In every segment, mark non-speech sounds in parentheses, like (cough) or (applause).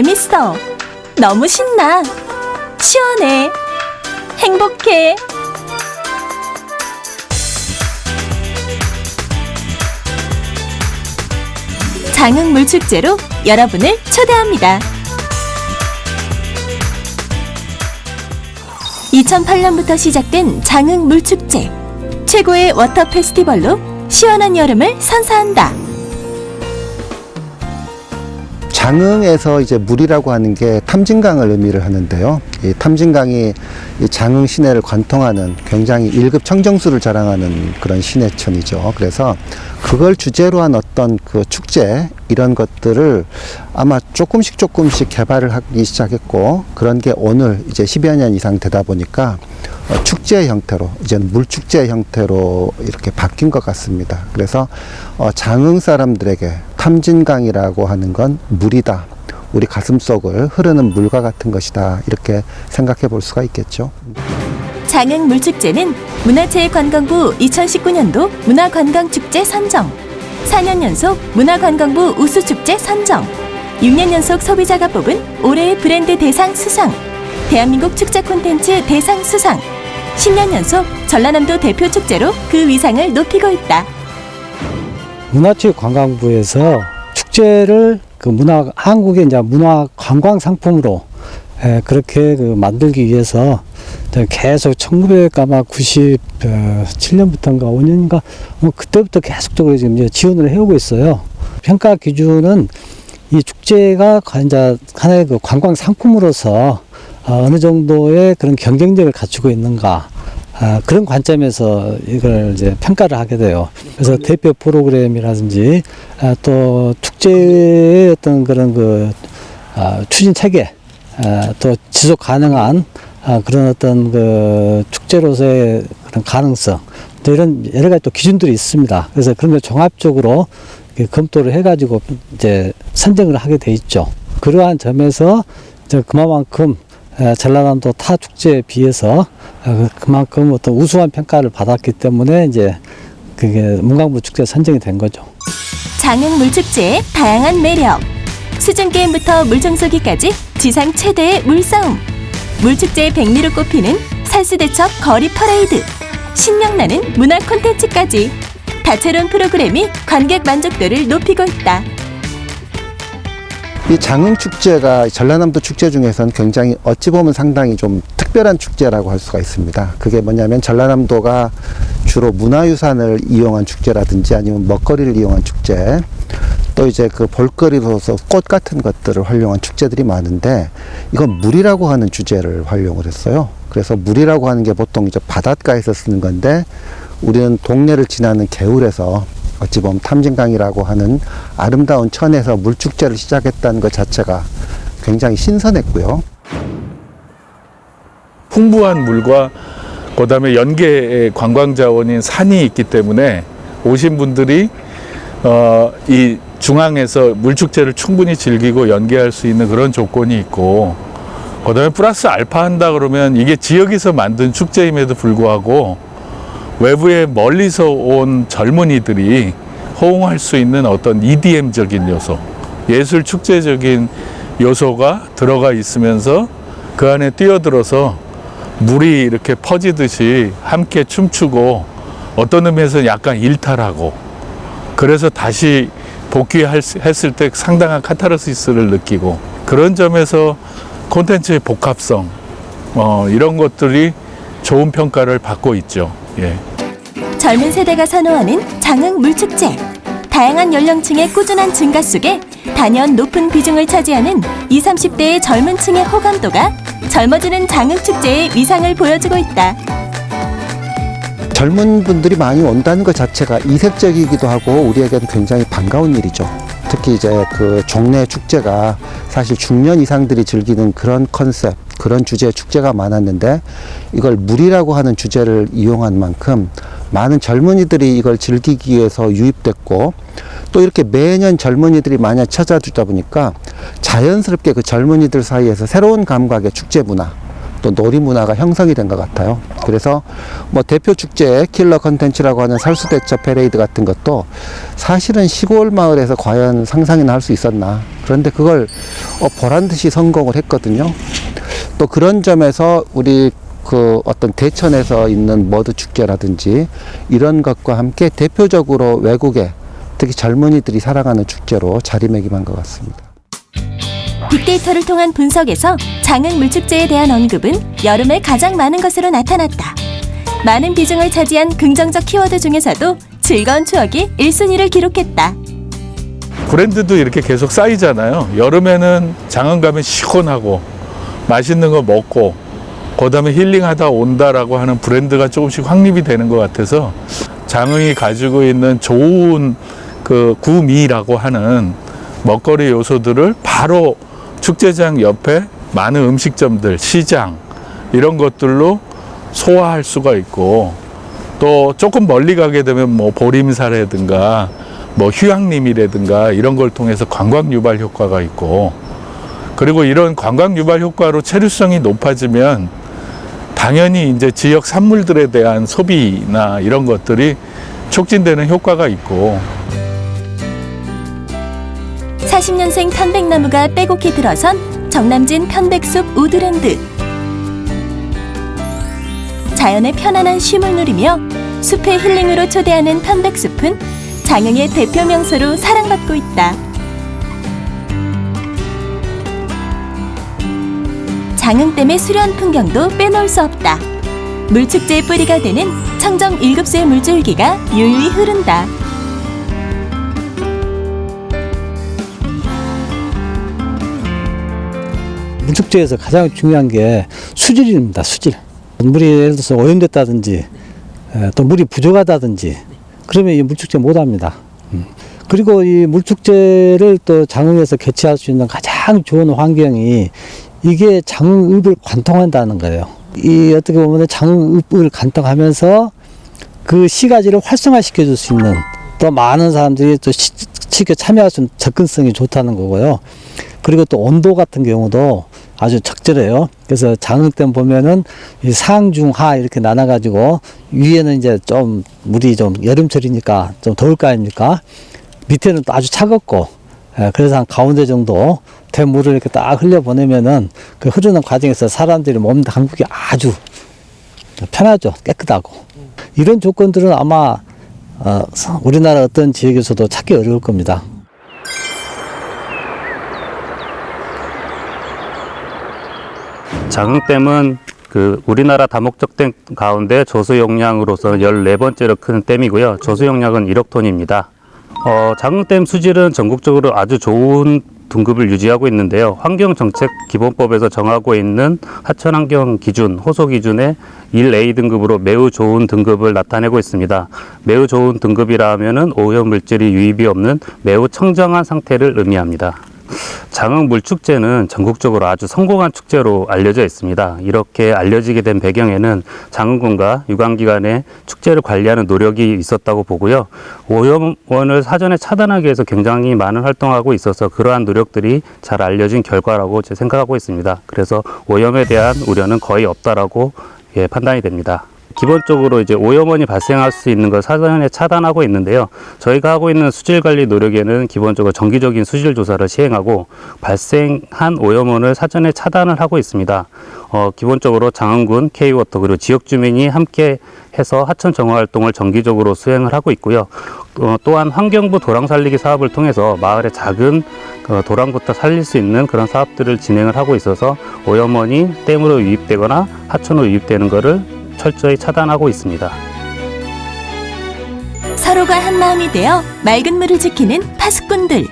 재밌어. 너무 신나. 시원해. 행복해. 장흥 물 축제로 여러분을 초대합니다. 2008년부터 시작된 장흥 물축제. 최고의 워터 페스티벌로 시원한 여름을 선사한다. 장흥에서 이제 물이라고 하는 게 탐진강을 의미를 하는데요. 이 탐진강이 이 장흥 시내를 관통하는 굉장히 1급 청정수를 자랑하는 그런 시내천이죠. 그래서 그걸 주제로 한 어떤 그 축제 이런 것들을 아마 조금씩 조금씩 개발을 하기 시작했고 그런 게 오늘 이제 10여 년 이상 되다 보니까 어, 축제 형태로 이제는 물축제 형태로 이렇게 바뀐 것 같습니다. 그래서 어, 장흥 사람들에게 탐진강이라고 하는 건 물이다. 우리 가슴 속을 흐르는 물과 같은 것이다. 이렇게 생각해 볼 수가 있겠죠. 장흥 물축제는 문화체육관광부 2019년도 문화관광축제 선정, 4년 연속 문화관광부 우수축제 선정, 6년 연속 소비자가 뽑은 올해의 브랜드 대상 수상, 대한민국 축제 콘텐츠 대상 수상, 10년 연속 전라남도 대표 축제로 그 위상을 높이고 있다. 문화체육관광부에서 축제를 그 문화 한국의 이제 문화 관광 상품으로 에, 그렇게 그 만들기 위해서 계속 1997년부터인가 5년인가 뭐 그때부터 계속적으로 지금 이제 지원을 해오고 있어요. 평가 기준은 이 축제가 이제 하나의 그 관광 상품으로서 어, 어느 정도의 그런 경쟁력을 갖추고 있는가 아, 그런 관점에서 이걸 이제 평가를 하게 돼요. 그래서 대표 프로그램이라든지 아, 또 축제의 어떤 그런 그 아, 추진 체계, 아, 또 지속 가능한 아, 그런 어떤 그 축제로서의 그런 가능성, 또 이런 여러 가지 또 기준들이 있습니다. 그래서 그런 걸 종합적으로 검토를 해가지고 이제 선정을 하게 돼 있죠. 그러한 점에서 이제 그만큼 에, 전라남도 타 축제에 비해서 어, 그만큼 어떤 우수한 평가를 받았기 때문에 이제 그게 문광부 축제 선정이 된 거죠. 장흥 물축제의 다양한 매력. 수중 게임부터 물청소기까지 지상 최대의 물싸움. 물축제의 백미로 꼽히는 살수대첩 거리 퍼레이드. 신명나는 문화 콘텐츠까지. 다채로운 프로그램이 관객 만족도를 높이고 있다. 이 장흥 축제가 전라남도 축제 중에서는 굉장히 어찌 보면 상당히 좀 특별한 축제라고 할 수가 있습니다. 그게 뭐냐면 전라남도가 주로 문화유산을 이용한 축제라든지 아니면 먹거리를 이용한 축제 또 이제 그 볼거리로서 꽃 같은 것들을 활용한 축제들이 많은데 이건 물이라고 하는 주제를 활용을 했어요. 그래서 물이라고 하는 게 보통 이제 바닷가에서 쓰는 건데 우리는 동네를 지나는 개울에서 어찌 보면 탐진강이라고 하는 아름다운 천에서 물축제를 시작했다는 것 자체가 굉장히 신선했고요. 풍부한 물과 그다음에 연계 관광 자원인 산이 있기 때문에 오신 분들이 어, 이 중앙에서 물축제를 충분히 즐기고 연계할 수 있는 그런 조건이 있고 그다음에 플러스 알파 한다 그러면 이게 지역에서 만든 축제임에도 불구하고 외부에 멀리서 온 젊은이들이 호응할 수 있는 어떤 EDM적인 요소, 예술 축제적인 요소가 들어가 있으면서 그 안에 뛰어들어서 물이 이렇게 퍼지듯이 함께 춤추고 어떤 의미에서 약간 일탈하고 그래서 다시 복귀했을 때 상당한 카타르시스를 느끼고 그런 점에서 콘텐츠의 복합성 어, 이런 것들이 좋은 평가를 받고 있죠. 예. 젊은 세대가 선호하는 장흥 물축제. 다양한 연령층의 꾸준한 증가 속에 단연 높은 비중을 차지하는 20, 30대의 젊은 층의 호감도가 젊어지는 장흥 축제의 위상을 보여주고 있다. 젊은 분들이 많이 온다는 것 자체가 이색적이기도 하고 우리에게는 굉장히 반가운 일이죠. 특히 이제 그 종래 축제가 사실 중년 이상들이 즐기는 그런 컨셉, 그런 주제의 축제가 많았는데 이걸 물이라고 하는 주제를 이용한 만큼 많은 젊은이들이 이걸 즐기기 위해서 유입됐고 또 이렇게 매년 젊은이들이 많이 찾아주다 보니까 자연스럽게 그 젊은이들 사이에서 새로운 감각의 축제 문화 또 놀이 문화가 형성이 된 것 같아요. 그래서 뭐 대표 축제 킬러 컨텐츠라고 하는 살수대처 패레이드 같은 것도 사실은 시골 마을에서 과연 상상이나 할 수 있었나. 그런데 그걸 어, 보란 듯이 성공을 했거든요. 또 그런 점에서 우리 그 어떤 대천에서 있는 머드 축제라든지 이런 것과 함께 대표적으로 외국에 특히 젊은이들이 살아가는 축제로 자리매김한 것 같습니다. 빅데이터를 통한 분석에서 장흥 물축제에 대한 언급은 여름에 가장 많은 것으로 나타났다. 많은 비중을 차지한 긍정적 키워드 중에서도 즐거운 추억이 1순위를 기록했다. 브랜드도 이렇게 계속 쌓이잖아요. 여름에는 장흥 가면 시원하고 맛있는 거 먹고 그다음에 힐링하다 온다라고 하는 브랜드가 조금씩 확립이 되는 것 같아서 장흥이 가지고 있는 좋은 그 구미라고 하는 먹거리 요소들을 바로 축제장 옆에 많은 음식점들, 시장 이런 것들로 소화할 수가 있고 또 조금 멀리 가게 되면 뭐 보림사라든가 뭐 휴양림이라든가 이런 걸 통해서 관광 유발 효과가 있고 그리고 이런 관광 유발 효과로 체류성이 높아지면 당연히 이제 지역 산물들에 대한 소비나 이런 것들이 촉진되는 효과가 있고 40년생 편백나무가 빼곡히 들어선 정남진 편백숲 우드랜드. 자연의 편안한 쉼을 누리며 숲의 힐링으로 초대하는 편백숲은 장흥의 대표 명소로 사랑받고 있다. 장흥댐의 수려한 풍경도 빼놓을 수 없다. 물축제의 뿌리가 되는 청정 7수의 물줄기가 유유히 흐른다. 물축제에서 가장 중요한 게 수질입니다. 수질. 물이 예를 들어서 오염됐다든지 에, 또 물이 부족하다든지 그러면 이 물축제 못 합니다. 음. 그리고 이 물축제를 또 장흥에서 개최할 수 있는 가장 좋은 환경이 이게 장흥읍을 관통한다는 거예요. 이 어떻게 보면 장흥읍을 관통하면서 그 시가지를 활성화시켜 줄 수 있는 또 많은 사람들이 또 시- 쉽게 참여할 수 있는 접근성이 좋다는 거고요. 그리고 또 온도 같은 경우도 아주 적절해요. 그래서 장흥댐 보면은 이 상중하 이렇게 나눠가지고 위에는 이제 좀 물이 좀 여름철이니까 좀 더울 거 아닙니까? 밑에는 또 아주 차갑고 예, 그래서 한 가운데 정도 댐물을 이렇게 딱 흘려 보내면은 그 흐르는 과정에서 사람들이 몸 한국이 아주 편하죠. 깨끗하고 이런 조건들은 아마 어, 우리나라 어떤 지역에서도 찾기 어려울 겁니다. 장흥댐은 그 우리나라 다목적 댐 가운데 조수 용량으로서 14번째로 큰 댐이고요. 조수 용량은 1억 톤입니다. 어, 장흥댐 수질은 전국적으로 아주 좋은 등급을 유지하고 있는데요. 환경정책기본법에서 정하고 있는 하천환경 기준, 호소 기준의 1A 등급으로 매우 좋은 등급을 나타내고 있습니다. 매우 좋은 등급이라 하면은 오염물질이 유입이 없는 매우 청정한 상태를 의미합니다. 장흥 물 축제는 전국적으로 아주 성공한 축제로 알려져 있습니다. 이렇게 알려지게 된 배경에는 장흥군과 유관기관의 축제를 관리하는 노력이 있었다고 보고요. 오염원을 사전에 차단하기 위해서 굉장히 많은 활동하고 있어서 그러한 노력들이 잘 알려진 결과라고 제 생각하고 있습니다. 그래서 오염에 대한 우려는 거의 없다라고 예, 판단이 됩니다. 기본적으로 이제 오염원이 발생할 수 있는 걸 사전에 차단하고 있는데요. 저희가 하고 있는 수질 관리 노력에는 기본적으로 정기적인 수질 조사를 시행하고 발생한 오염원을 사전에 차단을 하고 있습니다. 어, 기본적으로 장흥군, K워터 그리고 지역 주민이 함께 해서 하천 정화 활동을 정기적으로 수행을 하고 있고요. 어, 또한 환경부 도랑 살리기 사업을 통해서 마을의 작은 그 도랑부터 살릴 수 있는 그런 사업들을 진행을 하고 있어서 오염원이 댐으로 유입되거나 하천으로 유입되는 것을 철저히 차단하고 있습니다. 서로가 한 마음이 되어 맑은 물을 지키는 파수꾼들.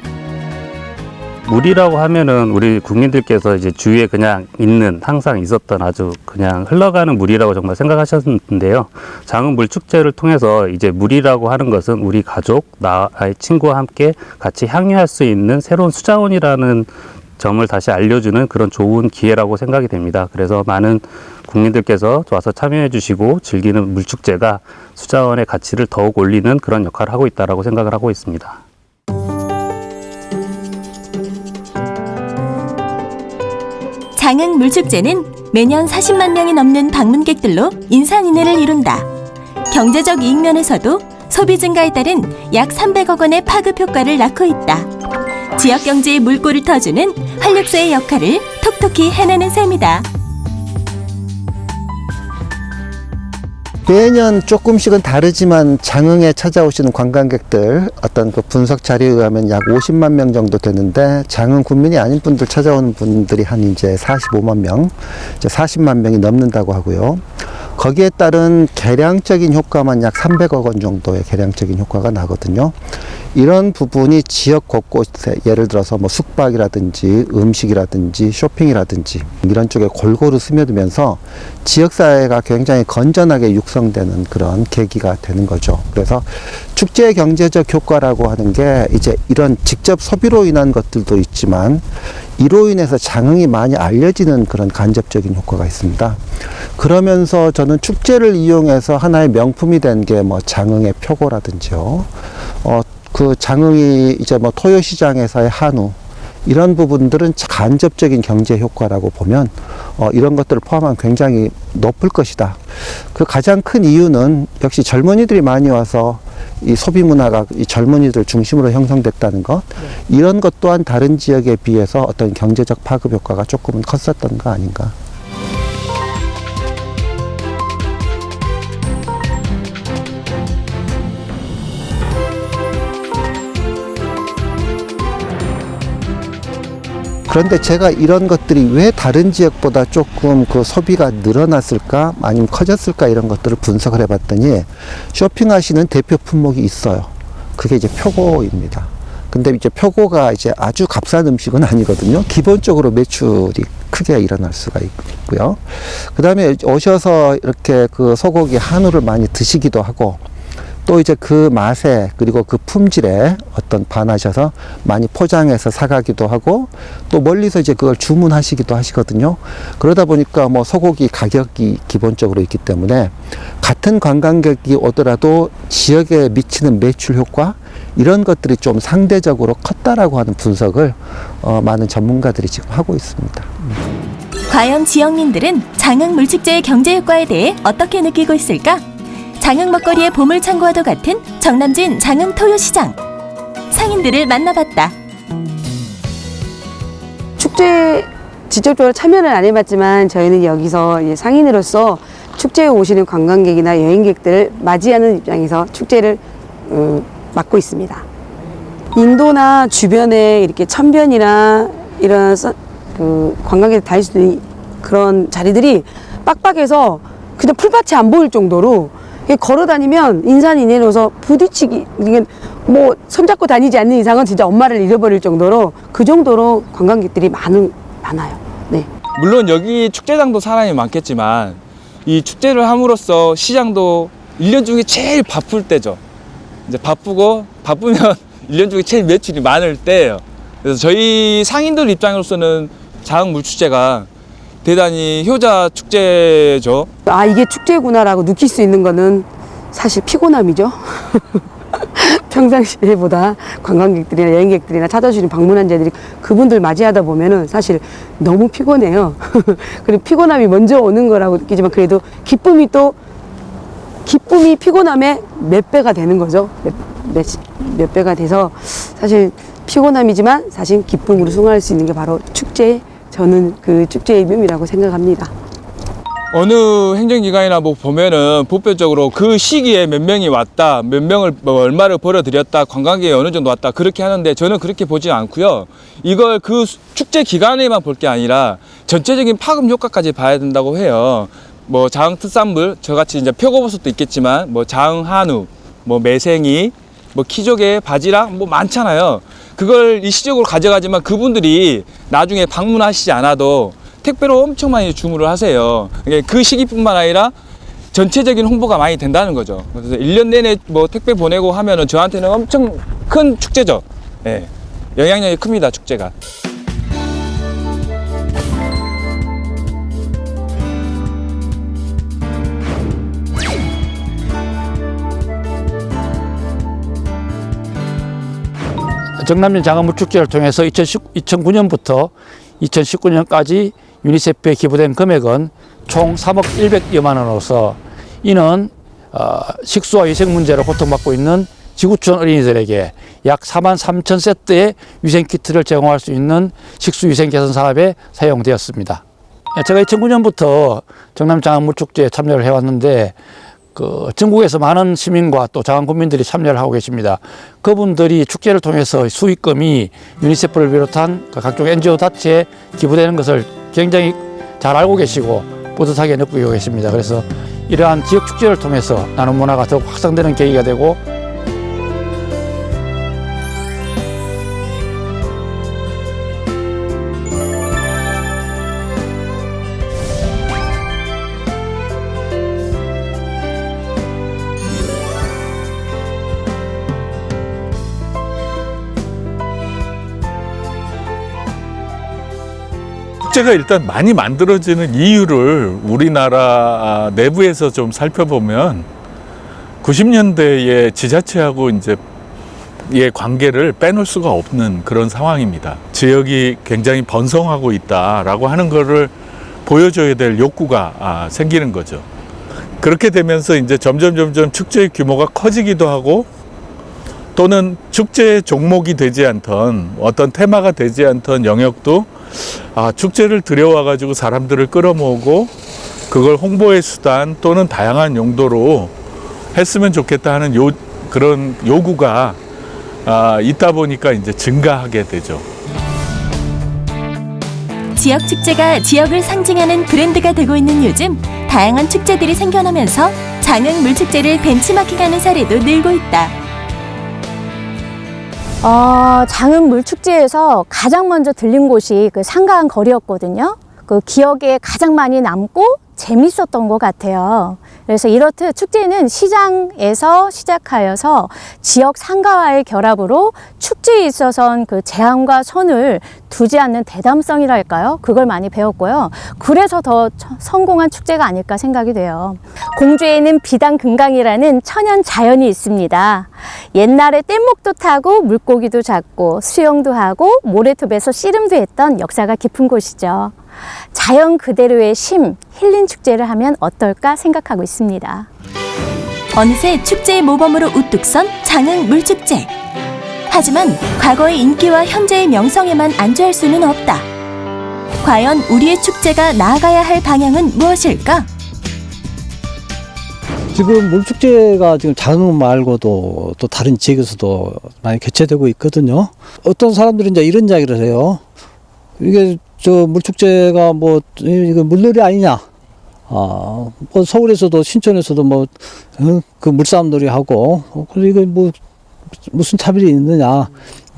물이라고 하면은 우리 국민들께서 이제 주위에 그냥 있는 항상 있었던 아주 그냥 흘러가는 물이라고 정말 생각하셨는데요. 장흥 물 축제를 통해서 이제 물이라고 하는 것은 우리 가족, 나의 친구와 함께 같이 향유할 수 있는 새로운 수자원이라는 점을 다시 알려주는 그런 좋은 기회라고 생각이 됩니다. 그래서 많은 국민들께서 와서 참여해 주시고 즐기는 물축제가 수자원의 가치를 더욱 올리는 그런 역할을 하고 있다라고 생각을 하고 있습니다. 장흥 물축제는 매년 40만 명이 넘는 방문객들로 인산인해를 이룬다. 경제적 이익 면에서도 소비 증가에 따른 약 300억 원의 파급 효과를 낳고 있다. 지역 경제의 물꼬를 터주는 활력소의 역할을 톡톡히 해내는 셈이다. 매년 조금씩은 다르지만 장흥에 찾아오시는 관광객들 어떤 그 분석 자료에 의하면 약 50만 명 정도 되는데 장흥 군민이 아닌 분들 찾아오는 분들이 한 이제 45만 명, 이제 40만 명이 넘는다고 하고요. 거기에 따른 계량적인 효과만 약 300억 원 정도의 계량적인 효과가 나거든요. 이런 부분이 지역 곳곳에 예를 들어서 뭐 숙박이라든지 음식이라든지 쇼핑이라든지 이런 쪽에 골고루 스며들면서 지역 사회가 굉장히 건전하게 육성되는 그런 계기가 되는 거죠. 그래서 축제 경제적 효과라고 하는 게 이제 이런 직접 소비로 인한 것들도 있지만 이로 인해서 장흥이 많이 알려지는 그런 간접적인 효과가 있습니다. 그러면서 저는 축제를 이용해서 하나의 명품이 된 게 뭐 장흥의 표고라든지요. 어, 그 장흥이 이제 뭐 토요 시장에서의 한우 이런 부분들은 간접적인 경제 효과라고 보면 어, 이런 것들을 포함하면 굉장히 높을 것이다. 그 가장 큰 이유는 역시 젊은이들이 많이 와서 이 소비 문화가 이 젊은이들 중심으로 형성됐다는 것 이런 것 또한 다른 지역에 비해서 어떤 경제적 파급 효과가 조금은 컸었던 거 아닌가. 그런데 제가 이런 것들이 왜 다른 지역보다 조금 그 소비가 늘어났을까 아니면 커졌을까 이런 것들을 분석을 해봤더니 쇼핑하시는 대표 품목이 있어요. 그게 이제 표고입니다. 근데 이제 표고가 이제 아주 값싼 음식은 아니거든요. 기본적으로 매출이 크게 일어날 수가 있고요. 그 다음에 오셔서 이렇게 그 소고기 한우를 많이 드시기도 하고 또 이제 그 맛에 그리고 그 품질에 어떤 반하셔서 많이 포장해서 사가기도 하고 또 멀리서 이제 그걸 주문하시기도 하시거든요. 그러다 보니까 뭐 소고기 가격이 기본적으로 있기 때문에 같은 관광객이 오더라도 지역에 미치는 매출 효과 이런 것들이 좀 상대적으로 컸다라고 하는 분석을 어, 많은 전문가들이 지금 하고 있습니다. 과연 지역민들은 장흥 물축제의 경제 효과에 대해 어떻게 느끼고 있을까? 장흥 먹거리의 보물 창고와도 같은 정남진 장흥 토요시장 상인들을 만나봤다. 축제 직접적으로 참여는 안 해봤지만 저희는 여기서 상인으로서 축제에 오시는 관광객이나 여행객들을 맞이하는 입장에서 축제를 어, 맡고 있습니다. 인도나 주변에 이렇게 천변이나 이런 서- 그 관광객들 다닐 수 있는 그런 자리들이 빡빡해서 그냥 풀밭이 안 보일 정도로 걸어 다니면 인산인해로서 부딪히기 뭐 손잡고 다니지 않는 이상은 진짜 엄마를 잃어버릴 정도로 그 정도로 관광객들이 많은 많아요. 네. 물론 여기 축제장도 사람이 많겠지만 이 축제를 함으로써 시장도 일년 중에 제일 바쁠 때죠. 이제 바쁘고 바쁘면 (laughs) 일년 중에 제일 매출이 많을 때예요. 그래서 저희 상인들 입장으로서는 자흥 물축제가 대단히 효자 축제죠. 아 이게 축제구나라고 느낄 수 있는 거는 사실 피곤함이죠. (laughs) 평상시에보다 관광객들이나 여행객들이나 찾아주시는 방문한자들이 그분들 맞이하다 보면은 사실 너무 피곤해요. (laughs) 그리고 피곤함이 먼저 오는 거라고 느끼지만 그래도 기쁨이 또 기쁨이 피곤함의 몇 배가 되는 거죠. 몇, 몇, 몇 배가 돼서 사실 피곤함이지만 사실 기쁨으로 승화할 수 있는 게 바로 축제 저는 그 축제의 묘미라고 생각합니다. 어느 행정기관이나 뭐 보면은 보편적으로 그 시기에 몇 명이 왔다, 몇 명을 뭐 얼마를 벌어들였다, 관광객이 어느 정도 왔다 그렇게 하는데 저는 그렇게 보지 않고요. 이걸 그 수- 축제 기간에만 볼 게 아니라 전체적인 파급 효과까지 봐야 된다고 해요. 뭐 자흥 특산물 저같이 이제 표고버섯도 있겠지만 뭐 자흥 한우, 뭐 매생이, 뭐 키조개, 바지락 뭐 많잖아요. 그걸 일시적으로 가져가지만 그분들이 나중에 방문하시지 않아도 택배로 엄청 많이 주문을 하세요. 그 시기뿐만 아니라 전체적인 홍보가 많이 된다는 거죠. 그래서 1년 내내 뭐 택배 보내고 하면은 저한테는 엄청 큰 축제죠. 예. 영향력이 큽니다, 축제가. 정남진 장어물 축제를 통해서 2019, 2009년부터 2019년까지 유니세프에 기부된 금액은 총 3억 100여만 원으로서 이는 어, 식수와 위생 문제로 고통받고 있는 지구촌 어린이들에게 약 4만 3천 세트의 위생 키트를 제공할 수 있는 식수 위생 개선 사업에 사용되었습니다. 제가 2009년부터 정남 장안물축제에 참여를 해왔는데 그 전국에서 많은 시민과 또 장안 국민들이 참여를 하고 계십니다. 그분들이 축제를 통해서 수익금이 유니세프를 비롯한 그 각종 NGO 단체에 기부되는 것을 굉장히 잘 알고 계시고 뿌듯하게 느끼고 계십니다. 그래서 이러한 지역 축제를 통해서 나눔 문화가 더욱 확산되는 계기가 되고 축제가 일단 많이 만들어지는 이유를 우리나라 내부에서 좀 살펴보면 90년대에 지자체하고 이제 의 관계를 빼놓을 수가 없는 그런 상황입니다. 지역이 굉장히 번성하고 있다라고 하는 거를 보여줘야 될 욕구가 아, 생기는 거죠. 그렇게 되면서 이제 점점 점점 축제의 규모가 커지기도 하고 또는 축제의 종목이 되지 않던 어떤 테마가 되지 않던 영역도 아, 축제를 들여와 가지고 사람들을 끌어모으고 그걸 홍보의 수단 또는 다양한 용도로 했으면 좋겠다 하는 요 그런 요구가 아, 있다 보니까 이제 증가하게 되죠. 지역 축제가 지역을 상징하는 브랜드가 되고 있는 요즘 다양한 축제들이 생겨나면서 장흥 물축제를 벤치마킹하는 사례도 늘고 있다. 어, 장흥 물축제에서 가장 먼저 들린 곳이 그 상가한 거리였거든요. 그 기억에 가장 많이 남고 재밌었던 것 같아요. 그래서 이렇듯 축제는 시장에서 시작하여서 지역 상가와의 결합으로 축제에 있어서는 그 제한과 선을 두지 않는 대담성이랄까요? 그걸 많이 배웠고요. 그래서 더 처- 성공한 축제가 아닐까 생각이 돼요. 공주에는 비단 금강이라는 천연 자연이 있습니다. 옛날에 뗏목도 타고 물고기도 잡고 수영도 하고 모래톱에서 씨름도 했던 역사가 깊은 곳이죠. 자연 그대로의 쉼, 힐링 축제를 하면 어떨까 생각하고 있습니다. 어느새 축제의 모범으로 우뚝 선 장흥 물축제. 하지만 과거의 인기와 현재의 명성에만 안주할 수는 없다. 과연 우리의 축제가 나아가야 할 방향은 무엇일까? 지금 물축제가 지금 장흥 말고도 또 다른 지역에서도 많이 개최되고 있거든요. 어떤 사람들은 이제 이런 이야기를 해요. 이게 저 물축제가 뭐 이거 물놀이 아니냐? 아, 뭐 서울에서도 신촌에서도 뭐 그 물싸움놀이 하고 어, 그리고 이거 뭐 무슨 차별이 있느냐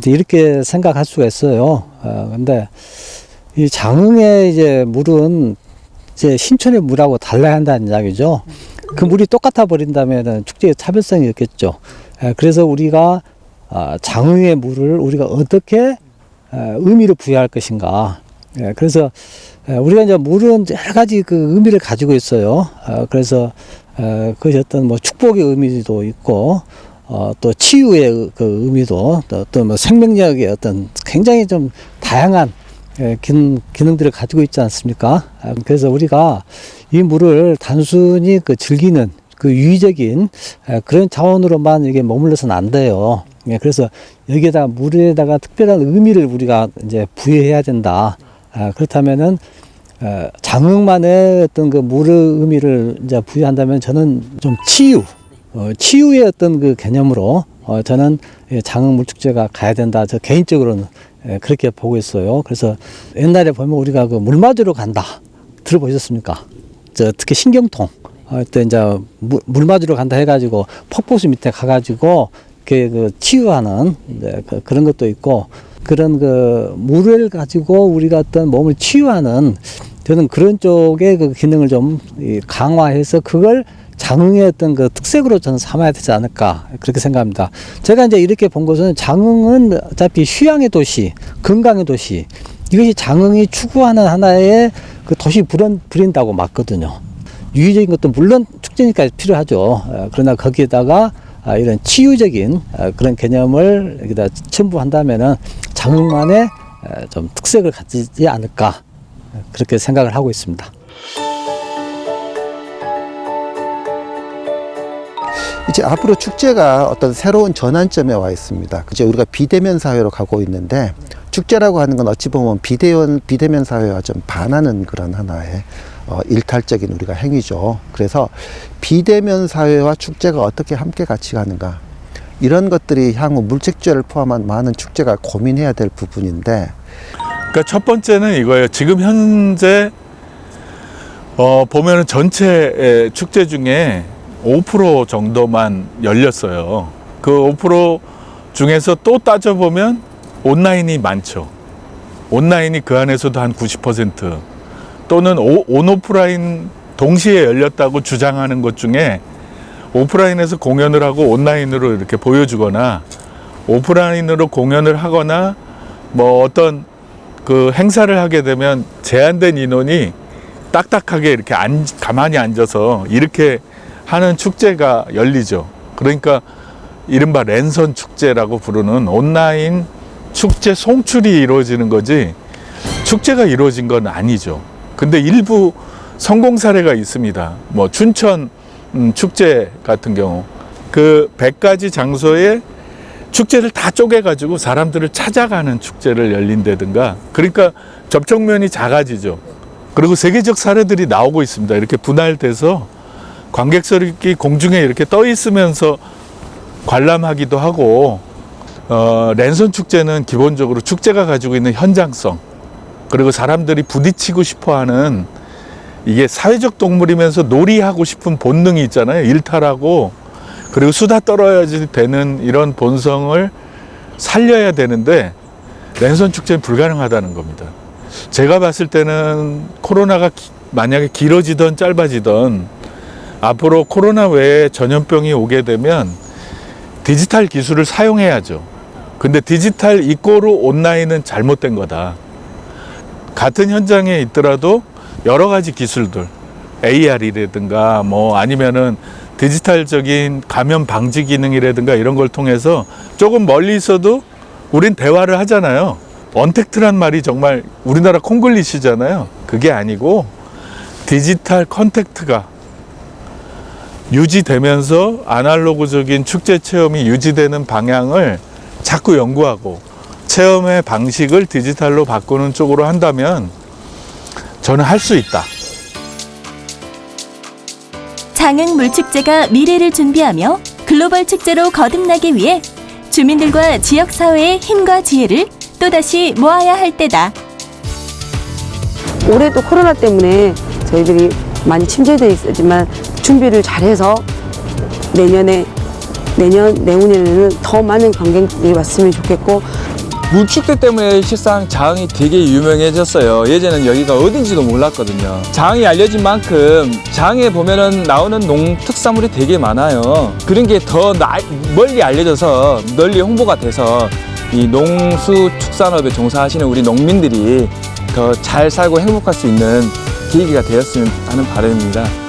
이렇게 생각할 수가 있어요. 아, 근데 이 장흥의 이제 물은 이제 신촌의 물하고 달라야 한다는 이야기죠. 그 물이 똑같아 버린다면 축제의 차별성이 없겠죠. 에, 그래서 우리가 아, 장흥의 물을 우리가 어떻게 에, 의미를 부여할 것인가. 예, 그래서 에, 우리가 이제 물은 여러 가지 그 의미를 가지고 있어요. 어, 그래서 에, 그것이 어떤 뭐 축복의 의미도 있고 어, 또 치유의 의- 그 의미도 또, 또뭐 생명력의 어떤 굉장히 좀 다양한 예, 기능, 기능들을 가지고 있지 않습니까? 아, 그래서 우리가 이 물을 단순히 그 즐기는 그 유의적인 에, 그런 자원으로만 이게 머물러서는 안 돼요. 예, 그래서 여기에다가 물에다가 특별한 의미를 우리가 이제 부여해야 된다. 아, 그렇다면은 어, 장흥만의 어떤 그 물의 의미를 이제 부여한다면 저는 좀 치유, 어, 치유의 어떤 그 개념으로 어, 저는 예, 장흥 물축제가 가야 된다. 저 개인적으로는 예, 그렇게 보고 있어요. 그래서 옛날에 보면 우리가 그 물 맞으러 간다. 들어보셨습니까? 저 특히 신경통. 어, 또 이제 물, 물 맞으러 간다 해가지고 폭포수 밑에 가가지고 이렇게 그 치유하는 이제 그, 그런 것도 있고 그런 그 물을 가지고 우리가 어떤 몸을 치유하는 저는 그런 쪽의 그 기능을 좀이 강화해서 그걸 장흥의 어떤 그 특색으로 저는 삼아야 되지 않을까 그렇게 생각합니다. 제가 이제 이렇게 본 것은 장흥은 어차피 휴양의 도시, 건강의 도시 이것이 장흥이 추구하는 하나의 그 도시 브랜, 브랜드하고 맞거든요. 유의적인 것도 물론 축제니까 필요하죠. 어, 그러나 거기에다가 아, 이런 치유적인 아, 그런 개념을 여기다 첨부한다면은 장흥만의 에, 좀 특색을 갖지 않을까 그렇게 생각을 하고 있습니다. 이제 앞으로 축제가 어떤 새로운 전환점에 와 있습니다. 이제 우리가 비대면 사회로 가고 있는데 축제라고 하는 건 어찌 보면 비대면 비대면 사회와 좀 반하는 그런 하나의 어, 일탈적인 우리가 행위죠. 그래서 비대면 사회와 축제가 어떻게 함께 같이 가는가 이런 것들이 향후 물책제를 포함한 많은 축제가 고민해야 될 부분인데 그러니까 첫 번째는 이거예요. 지금 현재 어, 보면은 전체 축제 중에 5% 정도만 열렸어요. 그 5% 중에서 또 따져보면 온라인이 많죠. 온라인이 그 안에서도 한 90% 또는 오, 온 오프라인 동시에 열렸다고 주장하는 것 중에 오프라인에서 공연을 하고 온라인으로 이렇게 보여주거나 오프라인으로 공연을 하거나 뭐 어떤 그 행사를 하게 되면 제한된 인원이 딱딱하게 이렇게 안, 가만히 앉아서 이렇게 하는 축제가 열리죠. 그러니까 이른바 랜선 축제라고 부르는 온라인 축제 송출이 이루어지는 거지 축제가 이루어진 건 아니죠. 근데 일부 성공 사례가 있습니다. 뭐 춘천 음, 축제 같은 경우 그 100가지 장소에 축제를 다 쪼개가지고 사람들을 찾아가는 축제를 열린다든가 그러니까 접촉면이 작아지죠. 그리고 세계적 사례들이 나오고 있습니다. 이렇게 분할돼서 관객석이 공중에 이렇게 떠 있으면서 관람하기도 하고 어, 랜선 축제는 기본적으로 축제가 가지고 있는 현장성 그리고 사람들이 부딪히고 싶어하는 이게 사회적 동물이면서 놀이하고 싶은 본능이 있잖아요. 일탈하고 그리고 수다 떨어야지 되는 이런 본성을 살려야 되는데 랜선 축제는 불가능하다는 겁니다. 제가 봤을 때는 코로나가 기- 만약에 길어지던 짧아지던 앞으로 코로나 외에 전염병이 오게 되면 디지털 기술을 사용해야죠. 근데 디지털 이꼬르 온라인은 잘못된 거다. 같은 현장에 있더라도 여러 가지 기술들, AR이라든가 뭐 아니면은 디지털적인 감염 방지 기능이라든가 이런 걸 통해서 조금 멀리 있어도 우린 대화를 하잖아요. 언택트란 말이 정말 우리나라 콩글리시잖아요. 그게 아니고 디지털 컨택트가 유지되면서 아날로그적인 축제 체험이 유지되는 방향을 자꾸 연구하고 체험의 방식을 디지털로 바꾸는 쪽으로 한다면 저는 할 수 있다. 장흥 물축제가 미래를 준비하며 글로벌 축제로 거듭나기 위해 주민들과 지역 사회의 힘과 지혜를 또다시 모아야 할 때다. 올해 또 코로나 때문에 저희들이 많이 침체돼 있었지만 준비를 잘해서 내년에 내년 내후년에는 더 많은 관객들이 왔으면 좋겠고 물축제 때문에 실상 장흥이 되게 유명해졌어요. 예전엔 여기가 어딘지도 몰랐거든요. 장흥이 알려진 만큼 장흥에 보면은 나오는 농특산물이 되게 많아요. 그런 게 더 멀리 알려져서 널리 홍보가 돼서 이 농수축산업에 종사하시는 우리 농민들이 더 잘 살고 행복할 수 있는 계기가 되었으면 하는 바람입니다.